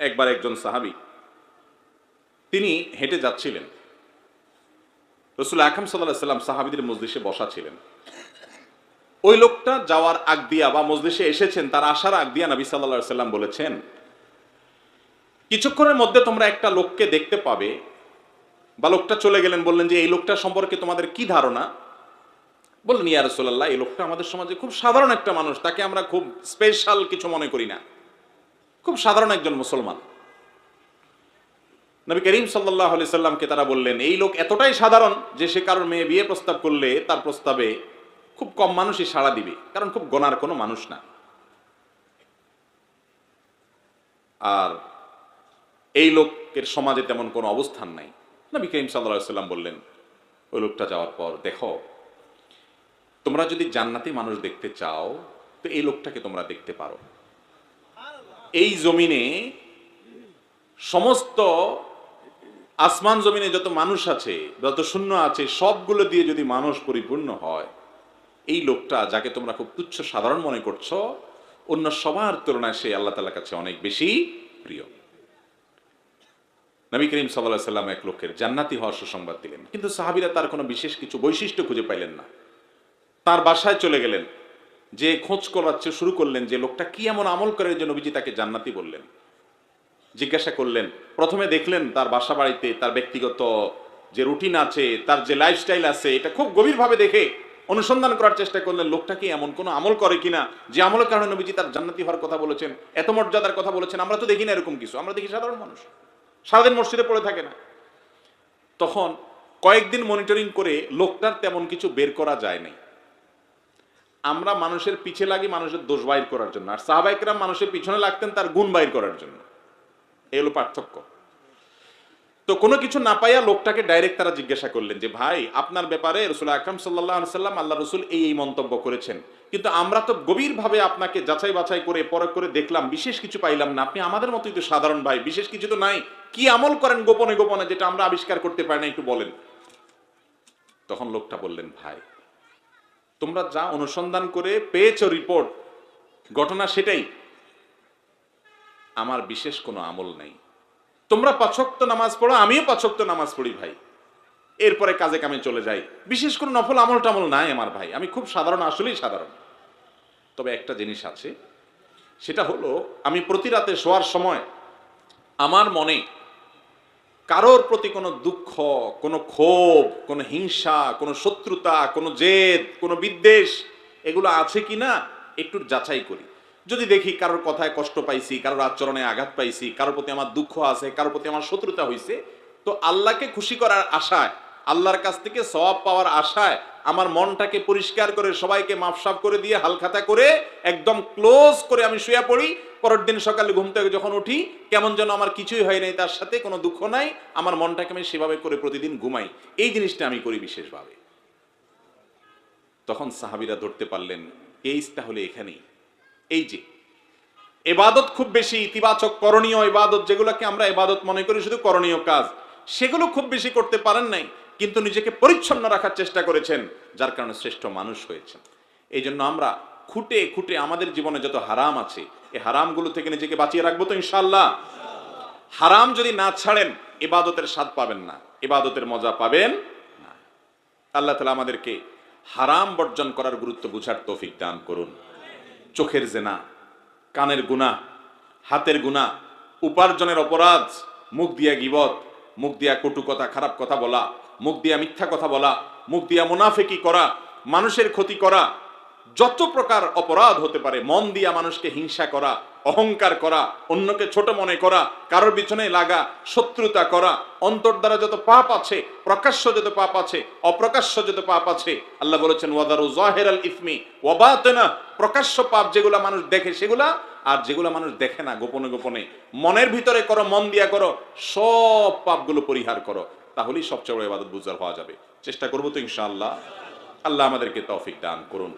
একবার একজন সাহাবি, তিনি হেঁটে যাচ্ছিলেন। রসুল আকরম সাল্লাহ সাল্লাম সাহাবিদের মজলিসে বসা ছিলেন। ওই লোকটা যাওয়ার আগ দিয়া বা মজলিসে এসেছেন, তার আসার আগ দিয়া নবী সাল্লাহ সাল্লাম বলেছেন, কিছুক্ষণের মধ্যে তোমরা একটা লোককে দেখতে পাবে। বা লোকটা চলে গেলেন, বললেন যে, এই লোকটা সম্পর্কে তোমাদের কি ধারণা? বললেন, ইয়া রসুল্লাহ এই লোকটা আমাদের সমাজে খুব সাধারণ একটা মানুষ, তাকে আমরা খুব স্পেশাল কিছু মনে করি না। খুব সাধারণ একজন মুসলমান। নবী করিম সাল্লাহ আলি সাল্লামকে তারা বললেন, এই লোক এতটাই সাধারণ যে সে কারোর মেয়ে বিয়ে প্রস্তাব করলে তার প্রস্তাবে খুব কম মানুষই সাড়া দিবে, কারণ খুব গনার কোনো মানুষ না। আর এই লোকের সমাজে তেমন কোনো অবস্থান নাই। নবী করিম সাল্লাহ সাল্লাম বললেন, ওই লোকটা যাওয়ার পর দেখো, তোমরা যদি জান্নাতি মানুষ দেখতে চাও, তো এই লোকটাকে তোমরা দেখতে পারো। এই জমিনে সমস্ত আসমান জমিনে যত মানুষ আছে, যত শূন্য আছে, সবগুলো দিয়ে যদি মানুষ পরিপূর্ণ হয়, এই লোকটা যাকে তোমরা খুব তুচ্ছ সাধারণ মনে করছ, অন্য সবার তুলনায় সে আল্লাহ তালার কাছে অনেক বেশি প্রিয়। নবী করিম সাল্লাহ সাল্লাম এক লোকের জান্নাতি হওয়ার সুসংবাদ দিলেন। কিন্তু সাহাবিরা তার কোনো বিশেষ কিছু বৈশিষ্ট্য খুঁজে পাইলেন না। তার বাসায় চলে গেলেন। যে খোঁজ করাচ্ছে, শুরু করলেন যে লোকটা কি এমন আমল করে যে নবীজি তাকে জান্নাতি বললেন। জিজ্ঞাসা করলেন, প্রথমে দেখলেন তার বাসা বাড়িতে তার ব্যক্তিগত যে রুটিন আছে, তার যে লাইফস্টাইল আছে, এটা খুব গভীরভাবে দেখে অনুসন্ধান করার চেষ্টা করলেন, লোকটা কি এমন কোনো আমল করে কিনা? যে আমলের কারণে নবীজি তার জান্নাতি হওয়ার কথা বলেছেন, এত মর্যাদার কথা বলেছেন, আমরা তো দেখি না এরকম কিছু, আমরা দেখি সাধারণ মানুষ। সারাদিন মসজিদে পড়ে থাকে না। তখন কয়েকদিন মনিটরিং করে লোকটার তেমন কিছু বের করা যায় নাই। আমরা মানুষের পিছে লাগি মানুষের দোষ বাইর করার জন্য। আর সাহাবাইকরাম মানুষের পিছনে লাগতেন তার গুণ বাইর করার জন্য। এই হলো পার্থক্য। তো কোনো কিছু না পাইয়া লোকটাকে ডাইরেক্ট তারা জিজ্ঞাসা করলেন যে, ভাই, আপনার ব্যাপারে রসুল আকরাম সাল্লাহ সাল্লাম আল্লাহ রসুল এই এই মন্তব্য করেছেন। কিন্তু আমরা তো গভীরভাবে আপনাকে যাচাই বাছাই করে, পরখ করে দেখলাম, বিশেষ কিছু পাইলাম না। আপনি আমাদের মতোই তো সাধারণ ভাই, বিশেষ কিছু তো নাই। কি আমল করেন গোপনে গোপনে যেটা আমরা আবিষ্কার করতে পারি না, একটু বলেন। তখন লোকটা বললেন, ভাই তোমরা যা অনুসন্ধান করে পেয়েছ রিপোর্ট ঘটনা সেটাই। আমার বিশেষ কোনো আমল নাই। তোমরা পাচক্ত নামাজ পড়ো, আমিও পাচক্ত নামাজ পড়ি ভাই। এরপরে কাজে কামে চলে যাই। বিশেষ কোনো নফল আমল টামল নাই আমার ভাই। আমি খুব সাধারণ, আসলেই সাধারণ। তবে একটা জিনিস আছে, সেটা হলো, আমি প্রতি রাতে শোয়ার সময় আমার মনে কারোর প্রতি কোনো দুঃখ, কোনো ক্ষোভ, কোনো হিংসা, কোনো শত্রুতা, কোনো জেদ, কোনো বিদ্বেষ, এগুলো আছে কি না, একটু যাচাই করি। যদি দেখি কারোর কথায় কষ্ট পাইছি, কারোর আচরণে আঘাত পাইছি, কারোর প্রতি আমার দুঃখ আছে, কারোর প্রতি আমার শত্রুতা হয়েছে তো আল্লাহকে খুশি করার আশায়, আল্লাহর কাছ থেকে সওয়াব পাওয়ার আশায়, আমার মনটাকে পরিষ্কার করে, সবাইকে মাপসাপ করে দিয়ে হালখাতা করে, একদম ক্লোজ করে আমি শুয়ে পড়ি পরের দিন সকালে ঘুম থেকে যখন উঠি, কেমন যেন আমার কিছুই হয় নাই, তার সাথে কোনো দুঃখ নাই, আমার মনটাকে আমি সেভাবে করে প্রতিদিন ঘুমাই। এই জিনিসটা আমি করি বিশেষভাবে। তখন সাহাবিরা ধরতে পারলেন কেস তাহলে এখানেই। এই যে, এবাদত খুব বেশি ইতিবাচক, করণীয় ইবাদত যেগুলোকে আমরা এবাদত মনে করি শুধু করণীয় কাজ, সেগুলো খুব বেশি করতে পারেন নাই, কিন্তু নিজেকে পরিচ্ছন্ন রাখার চেষ্টা করেছেন, যার কারণে শ্রেষ্ঠ মানুষ হয়েছেন। এই জন্য আমরা খুঁটে খুঁটে আমাদের জীবনে যত হারাম আছে এই হারামগুলো থেকে নিজেকে বাঁচিয়ে রাখব তো ইনশাল্লাহ হারাম যদি না ছাড়েন এবাদতের স্বাদ পাবেন না এবাদতের মজা পাবেন না। আল্লাহ তালা আমাদেরকে হারাম বর্জন করার গুরুত্ব বুঝার তৌফিক দান করুন। চোখের জেনা, কানের গুণা, হাতের গুণা, উপার্জনের অপরাধ, মুখ দিয়া গিবত, মুখ দিয়া কটু কথা, খারাপ কথা বলা, মুখ দিয়া মিথ্যা কথা বলা, মুখ দিয়া মুনাফেকি করা, মানুষের ক্ষতি করা যত প্রকার অপরাধ হতে পারে, মন দিয়া মানুষকে হিংসা করা, অহংকার করা, অন্যকে ছোট মনে করা, কারোর পিছনে লাগা, শত্রুতা করা, অন্তর দ্বারা যত পাপ আছে, প্রকাশ্য যত পাপ আছে, অপ্রকাশ্য যত পাপ আছে, আল্লাহ বলেছেন, ওয়াদারু জাহের আল ইসমি ওয়াবাতেনা প্রকাশ্য পাপ যেগুলা মানুষ দেখে সেগুলা, আর যেগুলা মানুষ দেখে না গোপনে গোপনে। মনের ভিতরে করো, মন দিয়া করো, সব পাপগুলো পরিহার করো। তাহলেই সবচেয়ে বড় ইবাদত বুঝার হওয়া যাবে। চেষ্টা করব তো ইনশাআল্লাহ। আল্লাহ আমাদেরকে তৌফিক দান করুন।